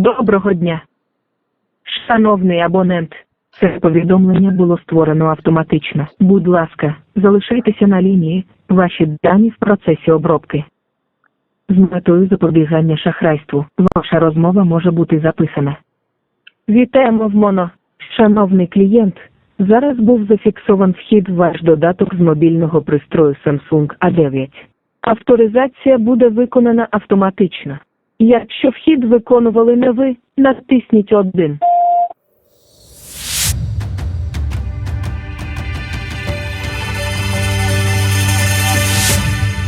Доброго дня. Шановний абонент, це повідомлення було створено автоматично. Будь ласка, залишайтеся на лінії, ваші дані в процесі обробки. З метою запобігання шахрайству, ваша розмова може бути записана. Вітаємо в МОНО. Шановний клієнт, зараз був зафіксован вхід в ваш додаток з мобільного пристрою Samsung A9. Авторизація буде виконана автоматично. Якщо вхід виконували не ви, натисніть 1.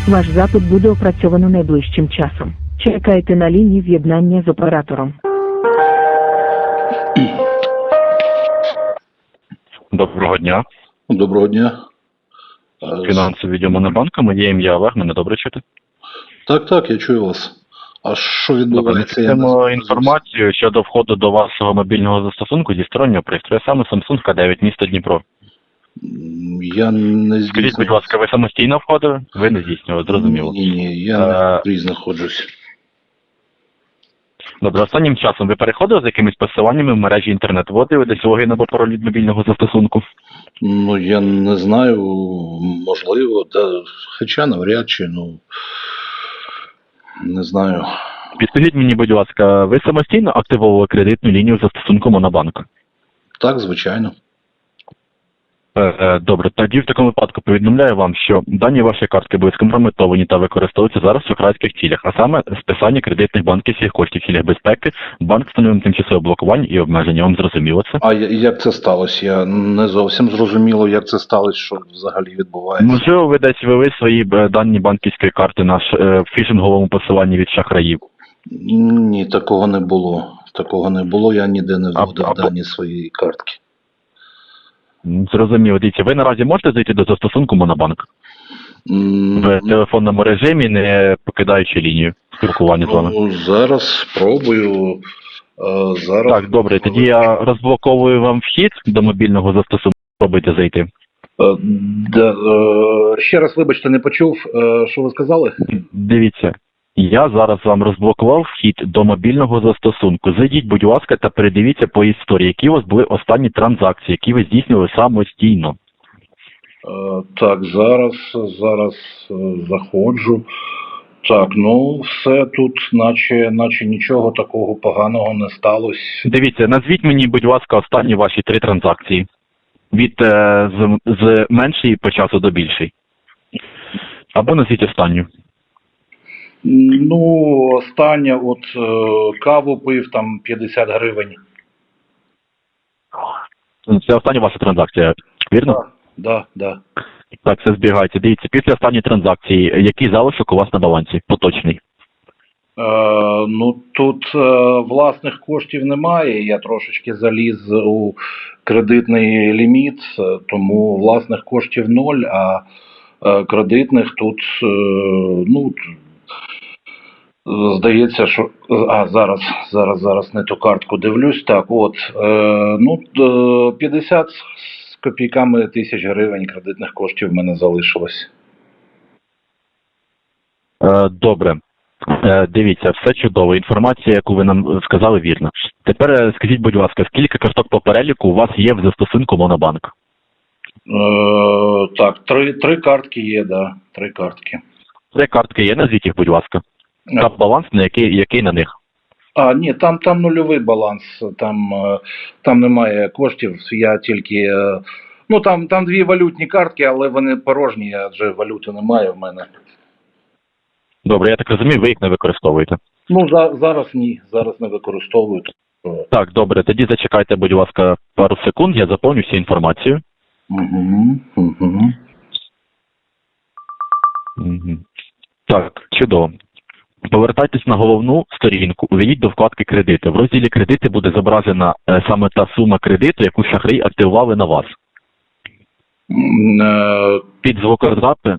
Ваш запит буде опрацьовано найближчим часом. Чекайте на лінії з'єднання з оператором. Доброго дня. Доброго дня. Фінансовий відділ Монобанку. Моє ім'я Олег, мене добре чути. Так, так, я чую вас. А що відбувається? Не інформацію щодо входу до вашого мобільного застосунку зі стороннього пристрою, саме Samsung K9, місто Дніпро. Я не Скажіть, будь ласка, ви самостійно входили? Ви не здійснювали, зрозуміло. Ні, ні, я не Е, Дніпрі знаходжусь. Добре, останнім часом ви переходили з якимись посиланнями в мережі інтернет, вводили десь логін або пароль від мобільного застосунку? Ну, я не знаю, можливо, да, хоча навряд чи, ну, не знаю. Підкажіть мені, будь ласка, ви самостійно активували кредитну лінію застосунку Монобанк? Так, звичайно. Е, е, Добре, тоді в такому випадку повідомляю вам, що дані вашої картки були скомпрометовані та використовуються зараз в шахрайських цілях, а саме списання кредитних банківських коштів в цілях безпеки, банк встановив тимчасове блокування і обмеження. Вам зрозуміло це? А як це сталося? Я не зовсім зрозуміло, як це сталося, що взагалі відбувається. Можливо, ви десь ввели свої е, дані банківської карти на фішинговому посиланні від шахраїв. Ні, такого не було. Такого не було, я ніде не вводив дані своєї картки. Зрозуміло. Дивіться, ви наразі можете зайти до застосунку Монобанк в телефонному режимі, не покидаючи лінію спілкування з вами. Ну, зараз спробую. Зараз. Так, добре, тоді я розблоковую вам вхід до мобільного застосунку. Спробуйте зайти. Е, е, ще раз, вибачте, не почув, е, що ви сказали? Дивіться, я зараз вам розблокував вхід до мобільного застосунку. Зайдіть, будь ласка, та передивіться по історії, які у вас були останні транзакції, які ви здійснювали самостійно. Е, Так, зараз, зараз е, заходжу. Так, ну все тут, наче, наче нічого такого поганого не сталося. Дивіться, назвіть мені, будь ласка, останні ваші три транзакції. Від е, з, з меншої по часу до більшої. Або назвіть останню. Ну, останнє, от е, каву пив там 50 гривень. Це остання ваша транзакція, вірно? Да, да. Так, це збігається. Дивіться, після останньої транзакції, який залишок у вас на балансі? Поточний. Е, ну тут е, власних коштів немає. Я трошечки заліз у кредитний ліміт, е, тому власних коштів ноль, а е, кредитних тут е, ну. Здається, що а зараз, зараз, зараз не ту картку дивлюсь. Так, от е, ну 50 з копійками тисяч гривень кредитних коштів в мене залишилось. Е, добре. Е, дивіться, все чудово. Інформація, яку ви нам сказали, вірна. Тепер е, скажіть, будь ласка, скільки карток по переліку у вас є в застосунку Монобанк? Е, так, три, три картки є, да, три картки. Три картки є, назвіть їх, будь ласка. Та баланс, на який, який на них. А, ні, там, там нульовий баланс, там, е, там немає коштів, я тільки. е, Ну, там, там дві валютні картки, але вони порожні, адже валюти немає в мене. Добре, я так розумію, ви їх не використовуєте. Ну, за, зараз ні, зараз не використовую. Угу, Так, добре, тоді зачекайте, будь ласка, пару секунд, я заповню всю інформацію. угу. Мгм. Так, чудово. Повертайтесь на головну сторінку, увійдіть до вкладки кредити. В розділі кредити буде зображена е, саме та сума кредиту, яку шахраї активували на вас. Е, Під звукозапис,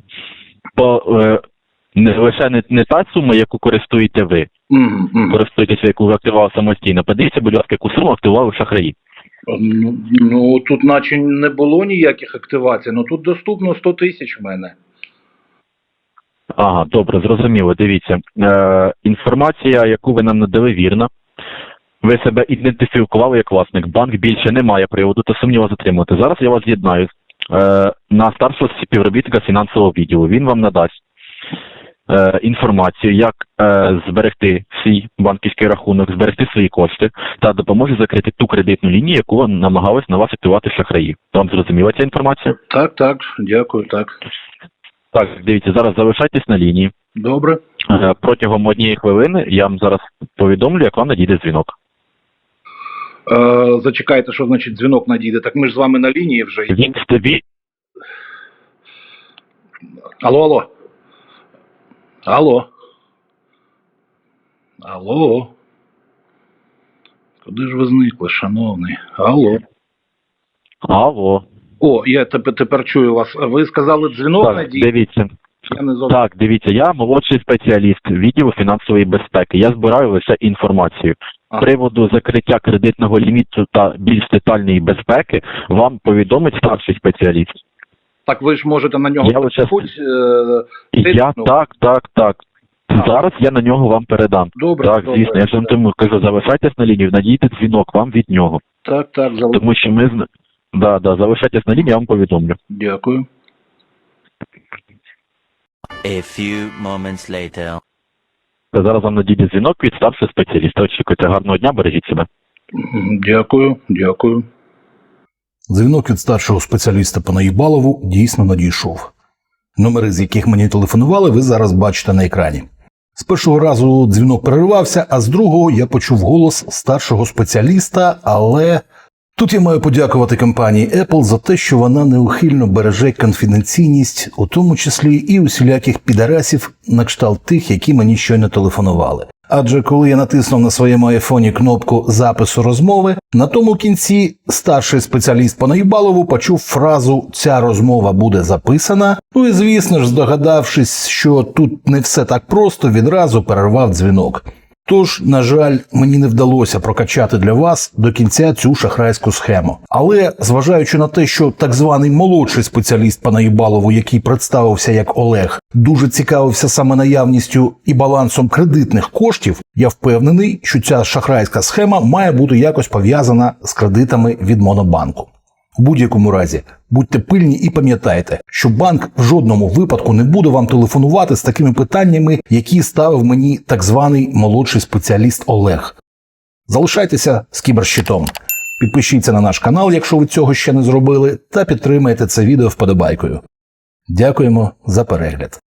по, е, не лише не, не та сума, яку користуєте ви, користуєтеся, яку ви активували самостійно. Подивіться, будь ласка, яку суму активували шахраї. Ну, ну, тут наче не було ніяких активацій, ну тут доступно 100 тисяч в мене. Ага, добре, зрозуміло. Дивіться. Е, інформація, яку ви нам надали, вірна. ви себе ідентифікували як власник. Банк більше не має приводу та сумніву затримувати. Зараз я вас з'єднаю е, на старшого співробітника фінансового відділу. Він вам надасть е, інформацію, як е, зберегти свій банківський рахунок, зберегти свої кошти та допоможе закрити ту кредитну лінію, яку намагались на вас активувати шахраї. Вам зрозуміла ця інформація? Так, так, дякую, так. Так, дивіться, зараз залишайтесь на лінії. Добре. Е, Протягом однієї хвилини я вам зараз повідомлю, як вам надійде дзвінок. Е, зачекайте, що значить дзвінок надійде. Так ми ж з вами на лінії вже. Він тобі Алло, алло. Алло. Алло. Куди ж ви зникли, шановний? Алло. Алло. О, я тепер, чую вас. Ви сказали дзвінок Так, надійде? дивіться. Я не зовсім. Так, дивіться, я молодший спеціаліст відділу фінансової безпеки. Я збираю лише інформацію. З приводу закриття кредитного ліміту та більш детальної безпеки вам повідомить старший спеціаліст. Так ви ж можете на нього Я лише- Будь, е, я так, так, так. А. Зараз я на нього вам передам. Добре, Так, добре. звісно, я ж вам тому кажу, залишайтесь на лінії, надійте дзвінок вам від нього. Так, так, зал... Тому що ми да, да, залишайтесь на лінії, я вам повідомлю. Дякую. A few moments later. Зараз вам надійде дзвінок від старшого спеціаліста. Очікуйте гарного дня, бережіть себе. Дякую, дякую. Дзвінок від старшого спеціаліста по Наїбалову дійсно надійшов. Номери, з яких мені телефонували, ви зараз бачите на екрані. З першого разу дзвінок переривався, а з другого я почув голос старшого спеціаліста, але тут я маю подякувати компанії Apple за те, що вона неухильно береже конфіденційність, у тому числі і усіляких підарасів на кшталт тих, які мені щойно телефонували. Адже коли я натиснув на своєму айфоні кнопку запису розмови, на тому кінці старший спеціаліст по Наїбалову почув фразу Ця розмова буде записана. Ну і звісно ж, здогадавшись, що тут не все так просто, відразу перервав дзвінок. Тож, на жаль, мені не вдалося прокачати для вас до кінця цю шахрайську схему. Але зважаючи на те, що так званий молодший спеціаліст по Наїбалову, який представився як Олег, дуже цікавився саме наявністю і балансом кредитних коштів, я впевнений, що ця шахрайська схема має бути якось пов'язана з кредитами від Монобанку. У будь-якому разі будьте пильні і пам'ятайте, що банк в жодному випадку не буде вам телефонувати з такими питаннями, які ставив мені так званий молодший спеціаліст Олег. Залишайтеся з кіберщитом. Підпишіться на наш канал, якщо ви цього ще не зробили, та підтримайте це відео вподобайкою. Дякуємо за перегляд.